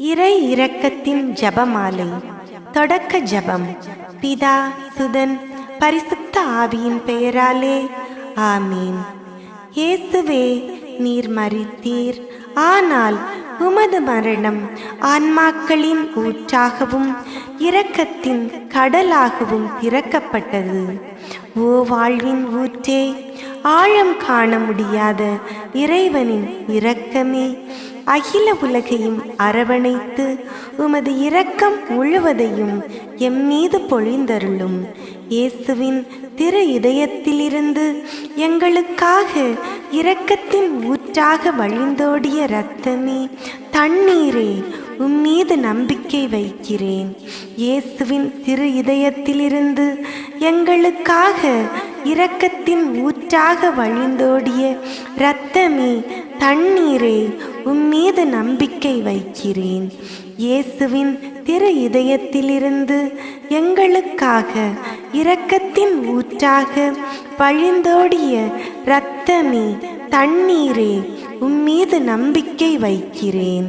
இறை இரக்கத்தின் ஜபமாலை. தொடக்க ஜபம். பிதா சுதன் பரிசுத்த ஆவியின் பெயராலே. ஆமீன். இயேசுவே நீர் மறித்தீர் ஆனால் உமது மரணம் ஆன்மாக்களின் ஊற்றாகவும் இரக்கத்தின் கடலாகவும் திறக்கப்பட்டது. ஓ வாழ்வின் ஊற்றே ஆழம் காண முடியாத இறைவனின் இரக்கமே. அகில உலகையும் அரவணைத்து உமது இரக்கம் முழுவதையும் எம் மீது பொழிந்தருளும். இயேசுவின் திரு இதயத்திலிருந்து எங்களுக்காக இரக்கத்தின் ஊற்றாக வழிந்தோடிய இரத்தமே. தண்ணீரே உம்மீது நம்பிக்கை வைக்கிறேன். இயேசுவின் திரு இதயத்திலிருந்து எங்களுக்காக இரக்கத்தின் ஊற்றாக வழிந்தோடிய இரத்தமே தண்ணீரே உம்மீது நம்பிக்கை வைக்கிறேன். இயேசுவின் திரு இதயத்திலிருந்து எங்களுக்காக இரக்கத்தின் ஊற்றாக வழிந்தோடிய இரத்தமே தண்ணீரே உம்மீது நம்பிக்கை வைக்கிறேன்.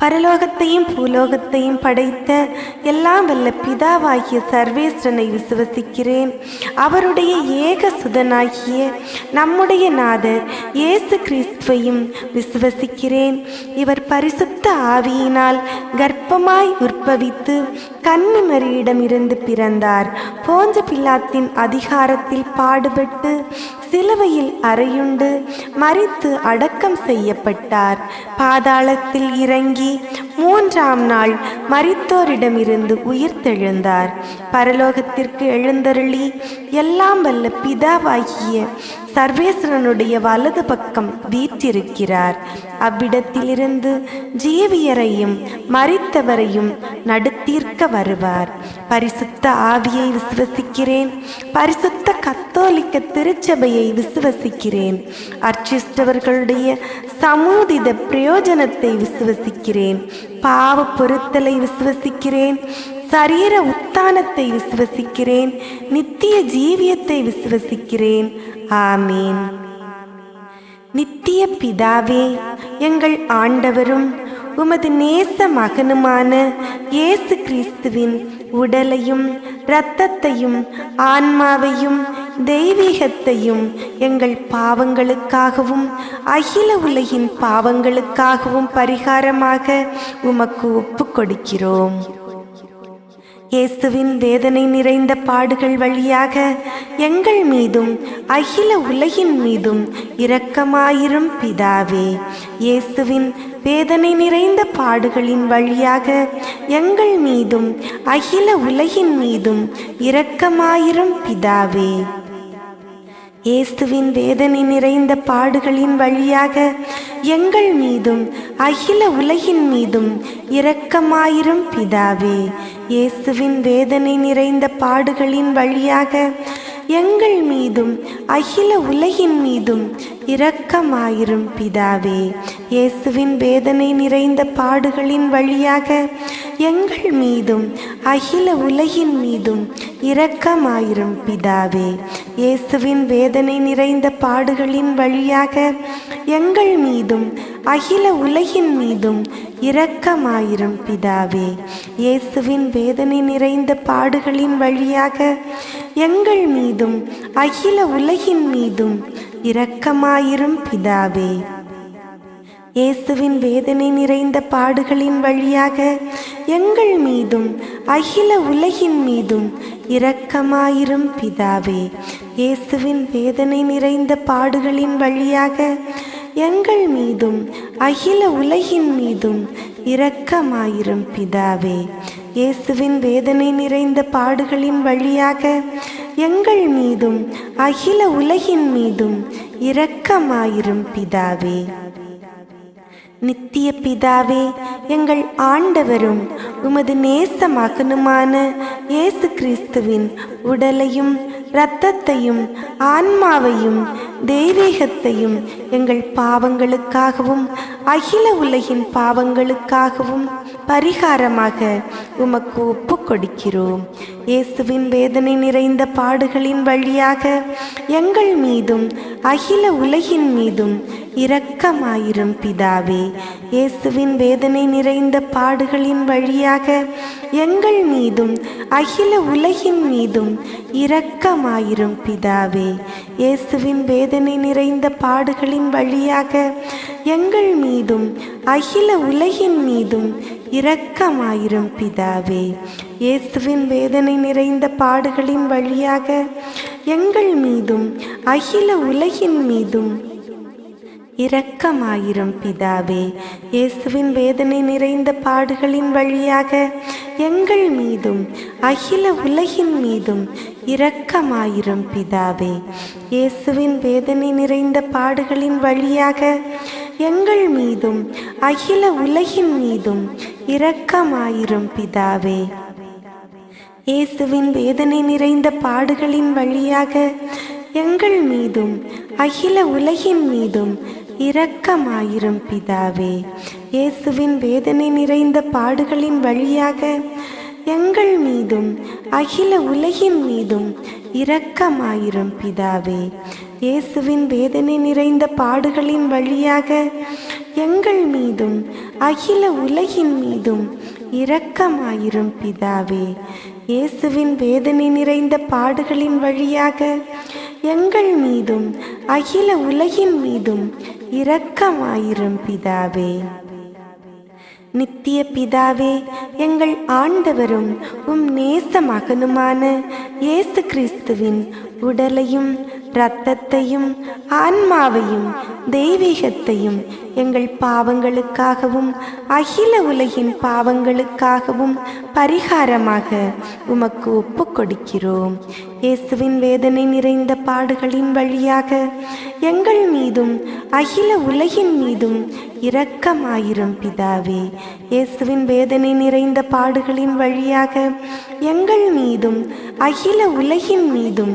பரலோகத்தையும் பூலோகத்தையும் படைத்த எல்லாம் வல்ல பிதாவாகிய சர்வேஸ்வரனை விசுவசிக்கிறேன். அவருடைய ஏக சுதனாகிய நம்முடைய நாதர் இயேசு கிறிஸ்துவையும் விசுவசிக்கிறேன். இவர் பரிசுத்த ஆவியினால் கர்ப்பமாய் பவித்து கன்னிமரியிடமிருந்து பிறந்தார். போஞ்ச பில்லாத்தின் அதிகாரத்தில் பாடுபட்டு சிலுவையில் அறையுண்டு மறித்து அடக்கம் செய்யப்பட்டார். பாதாளத்தில் இறங்கி மூன்றாம் நாள் மறித்தோரிடமிருந்து உயிர்த்தெழுந்தார். பரலோகத்திற்கு எழுந்தருளி எல்லாம் வல்ல பிதாவாகிய சர்வேஸ்வரனுடைய வலது பக்கம் வீற்றிருக்கிறார். அவ்விடத்திலிருந்து ஜீவியரையும் மறித்தவரையும் நடுத்தீர்க்க வருவார். பரிசுத்த ஆவியை விசுவசிக்கிறேன். பரிசுத்த கத்தோலிக்க திருச்சபையை விசுவசிக்கிறேன். அர்ச்சிஷ்டவர்களுடைய சமூதித பிரயோஜனத்தை விசுவசிக்கிறேன். பாவ பொருத்தலை விசுவசிக்கிறேன். சரீர உத்தானத்தை விசுவசிக்கிறேன் நித்திய ஜீவியத்தை விசுவசிக்கிறேன். ஆமீன். நித்திய பிதாவே எங்கள் ஆண்டவரும் உமது நேச மகனுமான இயேசு கிறிஸ்துவின் உடலையும் இரத்தத்தையும் ஆன்மாவையும் தெய்வீகத்தையும் எங்கள் பாவங்களுக்காகவும் அகில உலகின் பாவங்களுக்காகவும் பரிகாரமாக உமக்கு ஒப்பு கொடுக்கிறோம் இயேசுவின் வேதனை நிறைந்த பாடுகள் வழியாக எங்கள் மீதும் அகில உலகின் மீதும் இரக்கமாயிரும் பிதாவே. இயேசுவின் வேதனை நிறைந்த பாடுகளின் வழியாக எங்கள் மீதும் அகில உலகின் மீதும் இரக்கமாயிரும் பிதாவே. இயேசுவின் வேதனை நிறைந்த பாடுகளின் வழியாக எங்கள் மீதும் அகில உலகின் மீதும் இரக்கமாயிரும் பிதாவே. இயேசுவின் வேதனை நிறைந்த பாடுகளின் வழியாக எங்கள் மீதும் அகில உலகின் மீதும் இரக்கமாயிரும் பிதாவே. இயேசுவின் வேதனை நிறைந்த பாடுகளின் வழியாக எங்கள் மீதும் அகில உலகின் மீதும் இரக்கமாயிரும் பிதாவே. இயேசுவின் வேதனை நிறைந்த பாடுகளின் வழியாக எங்கள் மீதும் அகில உலகின் மீதும் இரக்கமாயிரும் பிதாவே இயேசுவின் வேதனை நிறைந்த பாடுகளின் வழியாக எங்கள் மீதும் அகில உலகின் மீதும் இரக்கமாயிரும் பிதாவே. இயேசுவின் வேதனை நிறைந்த பாடுகளின் வழியாக எங்கள் மீதும் அகில உலகின் மீதும் இரக்கமாயிரும் பிதாவே இயேசுவின் வேதனை நிறைந்த பாடுகளின் வழியாக எங்கள் மீதும் அகில உலகின் மீதும் இரக்கமாயிரும் பிதாவே. இயேசுவின் வேதனை நிறைந்த பாடுகளின் வழியாக எங்கள் மீதும் அகில உலகின் மீதும் இரக்கமாயிரும் பிதாவே. நித்திய பிதாவே எங்கள் ஆண்டவரும் உமது நேச மகனுமான இயேசு கிறிஸ்துவின் உடலையும் இரத்தத்தையும் ஆன்மாவையும் தெய்வீகத்தையும் எங்கள் பாவங்களுக்காகவும் அகில உலகின் பாவங்களுக்காகவும் பரிகாரமாக உமக்கு ஒப்பு கொடுக்கிறோம். இயேசுவின் வேதனை நிறைந்த பாடுகளின் வழியாக எங்கள் மீதும் அகில உலகின் மீதும் இரக்கமாயிரும் பிதாவே. இயேசுவின் வேதனை நிறைந்த பாடுகளின் வழியாக எங்கள் மீதும் அகில உலகின் மீதும் இரக்கமாயிரும் பிதாவே. இயேசுவின் வேதனை நிறைந்த பாடுகளின் வழியாக எங்கள் மீதும் அகில உலகின் மீதும் இரக்கமாயிரும் பிதாவே இயேசுவின் வேதனை நிறைந்த பாடுகளின் வழியாக எங்கள் மீதும் அகில உலகின் மீதும் இரக்கமாயிரும் பிதாவே இயேசுவின் வேதனை நிறைந்த பாடுகளின் வழியாக எங்கள் மீதும் அகில உலகின் மீதும் இரக்கமாயிரும் பிதாவே இயேசுவின் வேதனை நிறைந்த பாடுகளின் வழியாக எங்கள் மீதும் அகில உலகின் மீதும் இரக்கமாயிரும் பிதாவே. இயேசுவின் வேதனை நிறைந்த பாடுகளின் வழியாக எங்கள் மீதும் அகில உலகின் மீதும் இரக்கமாயிரும் பிதாவே. இயேசுவின் வேதனை நிறைந்த பாடுகளின் வழியாக எங்கள் மீதும் அகில உலகின் மீதும் இரக்கமாயிரும் பிதாவே. இயேசுவின் வேதனை நிறைந்த பாடுகளின் வழியாக எங்கள் மீதும் அகில உலகின் மீதும் இரக்கமாயிரும் பிதாவே. இயேசுவின் வேதனை நிறைந்த பாடுகளின் வழியாக எங்கள் மீதும் அகில உலகின் மீதும் இரக்கமாயிரும் பிதாவே. நித்திய பிதாவே எங்கள் ஆண்டவரும் உம் நேச மகனுமான இயேசு கிறிஸ்துவின் உடலையும் இரத்தத்தையும் ஆன்மாவையும் தெய்வீகத்தையும் எங்கள் பாவங்களுக்காகவும் அகில உலகின் பாவங்களுக்காகவும் பரிகாரமாக உமக்கு ஒப்பு கொடுக்கிறோம். இயேசுவின் வேதனை நிறைந்த பாடுகளின் வழியாக எங்கள் மீதும் அகில உலகின் மீதும் இரக்கமாயிரும் பிதாவே. இயேசுவின் வேதனை நிறைந்த பாடுகளின் வழியாக எங்கள் மீதும் அகில உலகின் மீதும்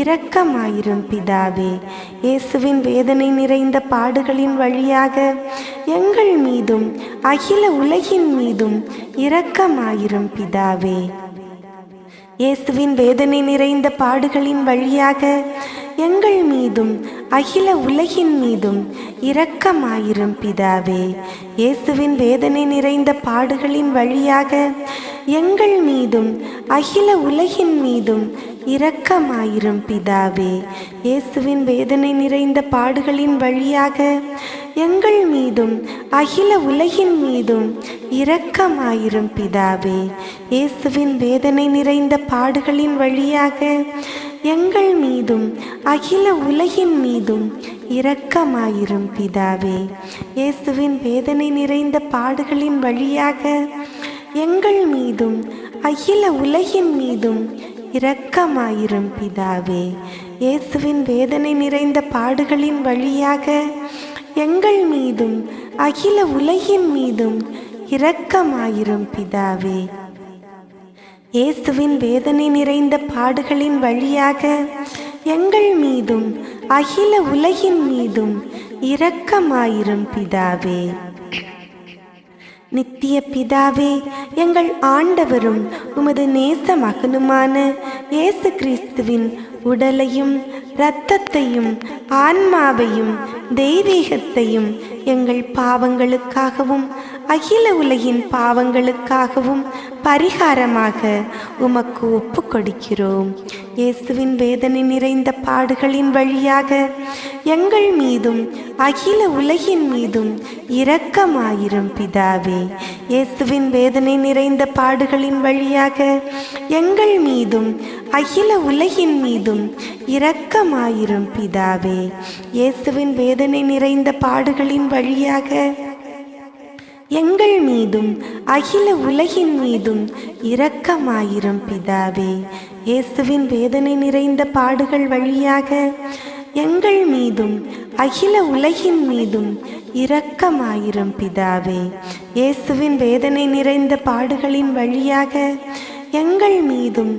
இரக்கமாயிரும் பிதாவே. இயேசுவின் வேதனை நிறைந்த பாடுகளின் வழியாக எங்கள் மீதும் அகில உலகின் மீதும் இரக்கமாயிரும் பிதாவே. இயேசுவின் வேதனை நிறைந்த பாடுகளின் வழியாக எங்கள் மீதும் அகில உலகின் மீதும் இரக்கமாயிரும் பிதாவே. இயேசுவின் வேதனை நிறைந்த பாடுகளின் வழியாக எங்கள் மீதும் அகில உலகின் மீதும் இரக்கமாயிரும் பிதாவே. இயேசுவின் வேதனை நிறைந்த பாடுகளின் வழியாக எங்கள் மீதும் அகில உலகின் மீதும் இரக்கமாயிரும் பிதாவே. இயேசுவின் வேதனை நிறைந்த பாடுகளின் வழியாக எங்கள் மீதும் அகில உலகின் மீதும் இரக்கமாயிரும் பிதாவே. இயேசுவின் வேதனை நிறைந்த பாடுகளின் வழியாக எங்கள் மீதும் அகில உலகின் மீதும் இரக்கமாயிரும் பிதாவே. இயேசுவின் வேதனை நிறைந்த பாடுகளின் வழியாக எங்கள் மீதும் அகில உலகின் மீதும் இரக்கமாயிரும் பிதாவே. இயேசுவின் வேதனை நிறைந்த பாடுகளின் வழியாக எங்கள் மீதும் அகில உலகின் மீதும் இரக்கமாயிரும் பிதாவே. நித்திய பிதாவே எங்கள் ஆண்டவரும் உமது நேச மகனுமான இயேசு கிறிஸ்துவின் உடலையும் இரத்தத்தையும் ஆன்மாவையும் தெய்வீகத்தையும் எங்கள் பாவங்களுக்காகவும் அகில உலகின் பாவங்களுக்காகவும் பரிகாரமாக உமக்கு ஒப்பு கொடுக்கிறோம் இயேசுவின் வேதனை நிறைந்த பாடுகளின் வழியாக எங்கள் மீதும் அகில உலகின் மீதும் இரக்கமாயிரும் பிதாவே. இயேசுவின் வேதனை நிறைந்த பாடுகளின் வழியாக எங்கள் மீதும் அகில உலகின் மீதும் இரக்கமாயிரும் பிதாவே. இயேசுவின் வேதனை நிறைந்த பாடுகளின் வழியாக எங்கள் மீதும் அகில உலகின் மீதும் இரக்கமாயிரும் பிதாவே. இயேசுவின் வேதனை நிறைந்த பாடுகள் வழியாக எங்கள் மீதும் அகில உலகின் மீதும் இரக்கமாயிரும் பிதாவே. இயேசுவின் வேதனை நிறைந்த பாடுகளின் வழியாக எங்கள் மீதும்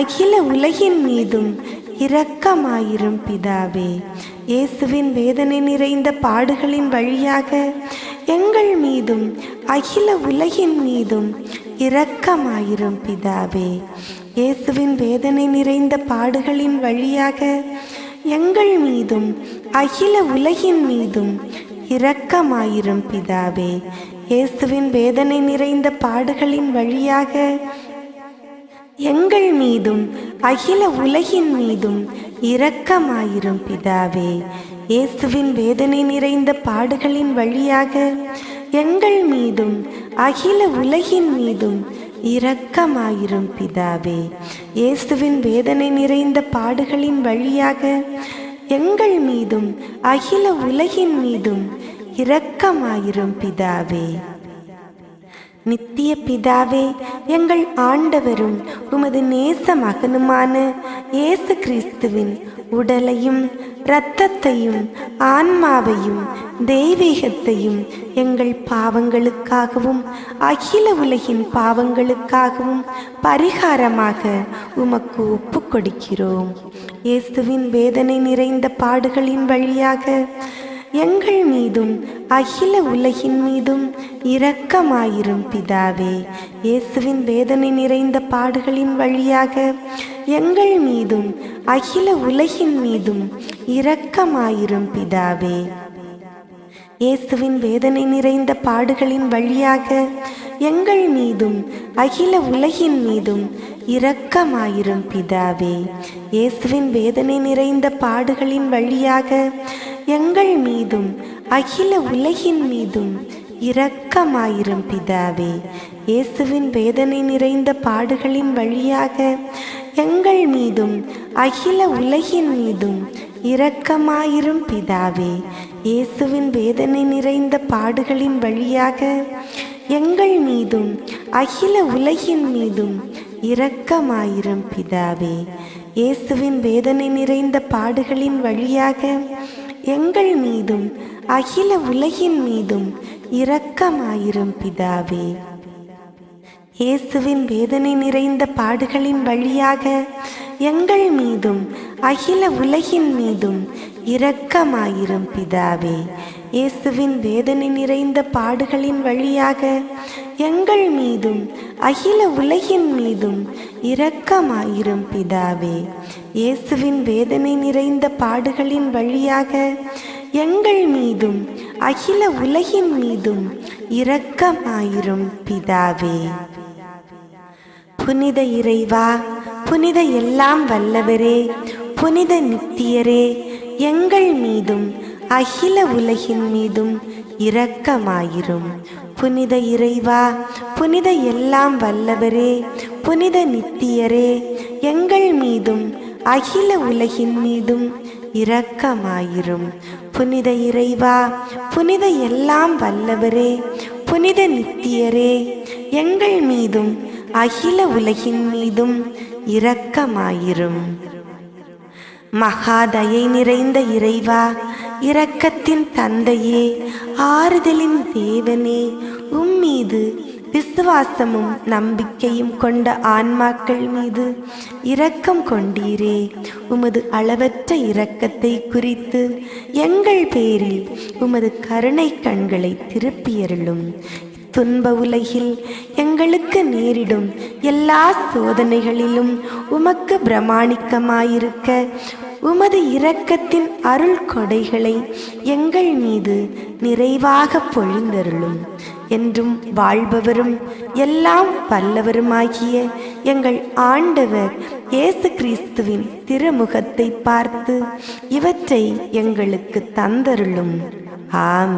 அகில உலகின் மீதும் இரக்கமாயிரும் பிதாவே இயேசுவின் வேதனை நிறைந்த பாடுகளின் வழியாக எங்கள் மீதும் அகில உலகின் மீதும் இரக்கமாயிரும் பிதாவே இயேசுவின் வேதனை நிறைந்த பாடுகளின் வழியாக எங்கள் மீதும் அகில உலகின் மீதும் இரக்கமாயிரும் பிதாவே இயேசுவின் வேதனை நிறைந்த பாடுகளின் வழியாக எங்கள் மீதும் அகில உலகின் மீதும் இரக்கமாயிரும் பிதாவே. இயேசுவின் வேதனை நிறைந்த பாடுகளின் வழியாக எங்கள் மீதும் அகில உலகின் மீதும் இரக்கமாயிரும் பிதாவே. இயேசுவின் வேதனை நிறைந்த பாடுகளின் வழியாக எங்கள் மீதும் அகில உலகின் மீதும் இரக்கமாயிரும் பிதாவே. நித்திய பிதாவே எங்கள் ஆண்டவரும் உமது நேச மகனுமான இயேசு கிறிஸ்துவின் உடலையும் இரத்தத்தையும் ஆன்மாவையும் தெய்வீகத்தையும் எங்கள் பாவங்களுக்காகவும் அகில உலகின் பாவங்களுக்காகவும் பரிகாரமாக உமக்கு ஒப்பு கொடுக்கிறோம் இயேசுவின் வேதனை நிறைந்த பாடுகளின் வழியாக எங்கள் மீதும் அகில உலகின் மீதும் இரக்கமாயிரும் பிதாவே. இயேசுவின் வேதனை நிறைந்த பாடுகளின் வழியாக எங்கள் மீதும் அகில உலகின் மீதும் இரக்கமாயிரும் பிதாவே. இயேசுவின் வேதனை நிறைந்த பாடுகளின் வழியாக எங்கள் மீதும் அகில உலகின் மீதும் இரக்கமாயிரும் பிதாவே. இயேசுவின் வேதனை நிறைந்த பாடுகளின் வழியாக எங்கள் மீதும் அகில உலகின் மீதும் இரக்கமாயிரும் பிதாவே. இயேசுவின் வேதனை நிறைந்த பாடுகளின் வழியாக எங்கள் மீதும் அகில உலகின் மீதும் இரக்கமாயிரும் பிதாவே. இயேசுவின் வேதனை நிறைந்த பாடுகளின் வழியாக எங்கள் மீதும் அகில உலகின் மீதும் இரக்கமாயிரும் பிதாவே. இயேசுவின் வேதனை நிறைந்த பாடுகளின் வழியாக எங்கள் மீதும் அகில உலகின் மீதும் இரக்கமாயிரும் பிதாவே. இயேசுவின் வேதனை நிறைந்த பாடுகளின் வழியாக எங்கள் மீதும் அகில உலகின் மீதும் இரக்கமாயிரும் பிதாவே. இயேசுவின் வேதனை நிறைந்த பாடுகளின் வழியாக எங்கள் மீதும் அகில உலகின் மீதும் இரக்கமாயிரும் பிதாவே. இயேசுவின் வேதனை நிறைந்த பாடுகளின் வழியாக எங்கள் மீதும் அகில உலகின் மீதும் இரக்கமாயிரும் பிதாவே. புனித இறைவா புனித எல்லாம் வல்லவரே புனித நித்தியரே எங்கள் மீதும் அகில உலகின் மீதும் இரக்கமாயிரும். புனித இறைவா புனித எல்லாம் வல்லவரே புனித நித்தியரே எங்கள் மீதும் அகில உலகின் மீதும் இரக்கமாயிரும். புனித இறைவா புனித எல்லாம் வல்லவரே புனித நித்தியரே எங்கள் மீதும் அகில உலகின் மீதும் இரக்கமாயிரும். மகாதயை நிறைந்த இறைவா இரக்கத்தின் தந்தையே ஆறுதலின் தேவனே உம்மீது விசுவாசமும் நம்பிக்கையும் கொண்ட ஆன்மாக்கள் மீது இரக்கம் கொண்டீரே. உமது அளவற்ற இரக்கத்தை குறித்து எங்கள் பேரில் உமது கருணை கண்களை திருப்பியருளும். துன்ப உலகில் எங்களுக்கு நேரிடும் எல்லா சோதனைகளிலும் உமக்கு பிரமாணிக்கமாயிருக்க உமது இரக்கத்தின் அருள் கொடைகளை எங்கள் மீது நிறைவாக பொழிந்தருளும். என்றும் வாழ்பவரும் எல்லாம் வல்லவருமாகிய எங்கள் ஆண்டவர் இயேசு கிறிஸ்துவின் திருமுகத்தை பார்த்து இவற்றை எங்களுக்கு தந்தருளும். ஆமி